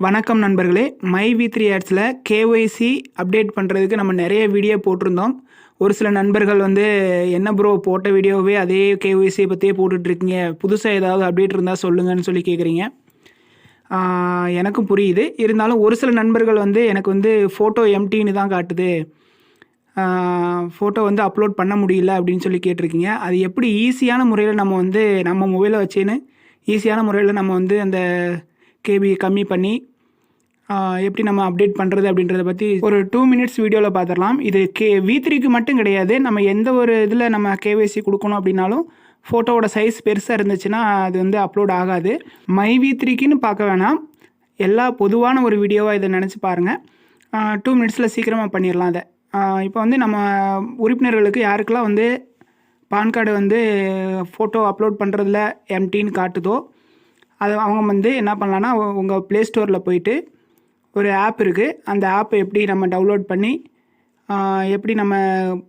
வணக்கம் நண்பர்களே. My V three ஆட்ஸில் கேஒய்சி அப்டேட் பண்ணுறதுக்கு நம்ம நிறைய வீடியோ போட்டிருந்தோம். ஒரு சில நண்பர்கள் வந்து என்ன ப்ரோ போட்ட வீடியோவே அதே கேஒய்சியை பற்றியே போட்டுட்ருக்கீங்க. புதுசாக ஏதாவது அப்டேட் இருந்தால் சொல்லுங்கன்னு சொல்லி கேட்குறீங்க எனக்கும் புரியுது. இருந்தாலும் ஒரு சில நண்பர்கள் வந்து எனக்கு வந்து ஃபோட்டோ எம்டின்னு தான் காட்டுது. ஃபோட்டோ வந்து அப்லோட் பண்ண முடியல அப்படின்னு சொல்லி கேட்டிருக்கீங்க. அது எப்படி ஈஸியான முறையில் நம்ம வந்து நம்ம மொபைலை வச்சுன்னு ஈஸியான முறையில் நம்ம வந்து அந்த கேபி கம்மி பண்ணி எப்படி நம்ம அப்டேட் பண்ணுறது அப்படின்றத பற்றி ஒரு டூ மினிட்ஸ் வீடியோவில் பார்த்துடலாம் இது கே வி த்ரீக்கு மட்டும் கிடையாது. நம்ம எந்த ஒரு இதில் நம்ம கேவைசி கொடுக்கணும் அப்படின்னாலும் ஃபோட்டோவோட சைஸ் பெருசாக இருந்துச்சுன்னா அது வந்து அப்லோட் ஆகாது. மை வி த்ரீக்குன்னு பார்க்க வேணாம். எல்லா பொதுவான ஒரு வீடியோவாக இதை நினச்சி பாருங்கள் டூ மினிட்ஸில் சீக்கிரமாக பண்ணிடலாம் அதை இப்போ வந்து நம்ம உறுப்பினர்களுக்கு யாருக்கெல்லாம் வந்து பான் கார்டு வந்து ஃபோட்டோ அப்லோட் பண்ணுறதுல எம்டின்னு காட்டுதோ அது அவங்க வந்து என்ன பண்ணலான்னா உங்கள் ப்ளே ஸ்டோரில் போயிட்டு ஒரு ஆப் இருக்குது அந்த ஆப்பை எப்படி நம்ம டவுன்லோட் பண்ணி எப்படி நம்ம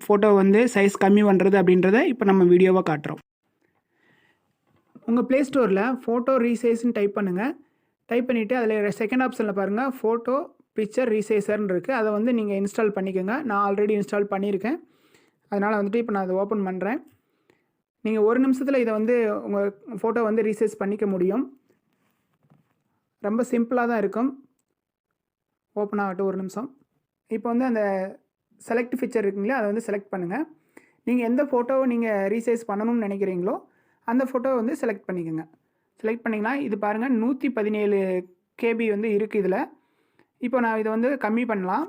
ஃபோட்டோ வந்து சைஸ் கம்மி பண்ணுறது அப்படின்றத இப்போ நம்ம வீடியோவாக காட்டுறோம். உங்கள் ப்ளே ஸ்டோரில் ஃபோட்டோ ரீசைஸ்ன்னு டைப் பண்ணுங்கள் டைப் பண்ணிவிட்டு அதில் செகண்ட் ஆப்ஷனில் பாருங்கள் ஃபோட்டோ பிக்சர் ரீசைசர்னு இருக்குது அதை வந்து நீங்கள் இன்ஸ்டால் பண்ணிக்கோங்க. நான் ஆல்ரெடி இன்ஸ்டால் பண்ணியிருக்கேன். அதனால் வந்துட்டு இப்போ நான் அதை ஓப்பன் பண்ணுறேன் நீங்கள் ஒரு நிமிஷத்தில் இதை வந்து உங்கள் ஃபோட்டோ வந்து ரீசைஸ் பண்ணிக்க முடியும். ரொம்ப சிம்பிளாக தான் இருக்கும். ஓப்பன் ஆகட்டும் ஒரு நிமிஷம். இப்போ வந்து அந்த செலக்ட் ஃபீச்சர் இருக்குங்களா அதை வந்து செலக்ட் பண்ணுங்கள் நீங்கள் எந்த ஃபோட்டோவை நீங்கள் ரீசைஸ் பண்ணணும்னு நினைக்கிறீங்களோ அந்த ஃபோட்டோவை வந்து செலக்ட் பண்ணிக்கோங்க. செலக்ட் பண்ணிங்கன்னா இது பாருங்கள் நூற்றி பதினேழு கேபி வந்து இருக்குது இதில். இப்போ நான் இதை வந்து கம்மி பண்ணலாம்.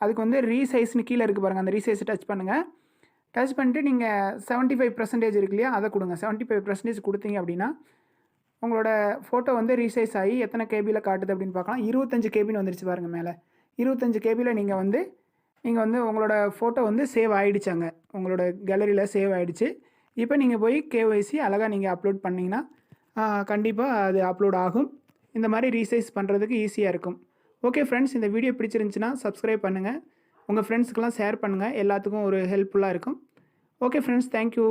அதுக்கு வந்து ரீசைஸ்னு கீழே இருக்குது பாருங்கள் அந்த ரீசைஸை டச் பண்ணுங்கள் டச் பண்ணிட்டு நீங்கள் செவன்ட்டி ஃபைவ் பர்சன்டேஜ் இருக்கு இல்லையா அதை கொடுங்க. செவன்ட்டி ஃபைவ் பர்சன்டேஜ் கொடுத்தீங்க அப்படின்னா உங்களோட ஃபோட்டோ வந்து ரீசைஸ் ஆகி எத்தனை கேபியில் காட்டுது அப்படின்னு பார்க்கலாம். இருபத்தஞ்சு கேபின்னு வந்துருச்சு பாருங்கள் மேலே. இருபத்தஞ்சு கேபியில் நீங்கள் வந்து நீங்கள் வந்து உங்களோட ஃபோட்டோ வந்து சேவ் ஆகிடுச்சாங்க உங்களோட கேலரியில் சேவ் ஆகிடுச்சு இப்போ நீங்கள் போய் கேஒய்சி அழகாக நீங்கள் அப்லோட் பண்ணிங்கன்னா கண்டிப்பாக அது அப்லோட் ஆகும். இந்த மாதிரி ரீசைஸ் பண்ணுறதுக்கு ஈஸியாக இருக்கும். ஓகே ஃப்ரெண்ட்ஸ் இந்த வீடியோ பிடிச்சிருந்துச்சின்னா சப்ஸ்கிரைப் பண்ணுங்கள் உங்கள் ஃப்ரெண்ட்ஸுக்கெல்லாம் ஷேர் பண்ணுங்கள் எல்லாத்துக்கும் ஒரு ஹெல்ப்ஃபுல்லாக இருக்கும். Okay friends thank you